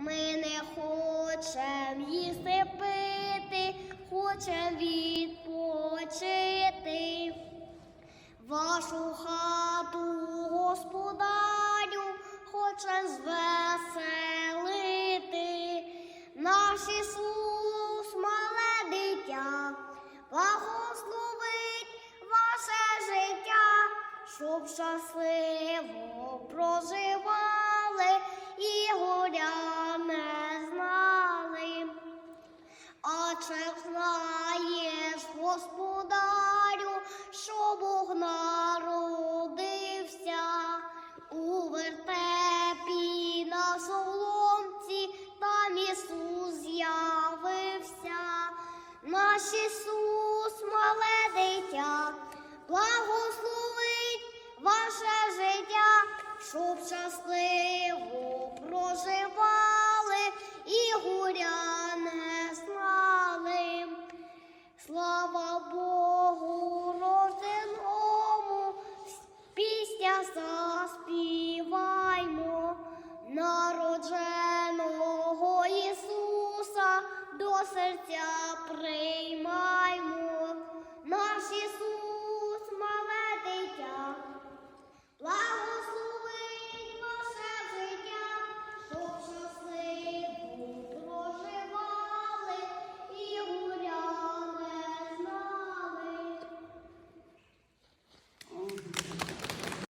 Ми не хочем їсти пити, хочем відпочити. Вашу хату, господарю, хочем звеселити. Наш Ісус, мале дитя, благословить ваше життя, щоб щасливо проживали знаєш, господарю, що Бог народився у вертепі на соломці, там Ісус з'явився. Наш Ісус, мале дитя, благословить ваше життя, щоб щасливо проживали серця приймаймо.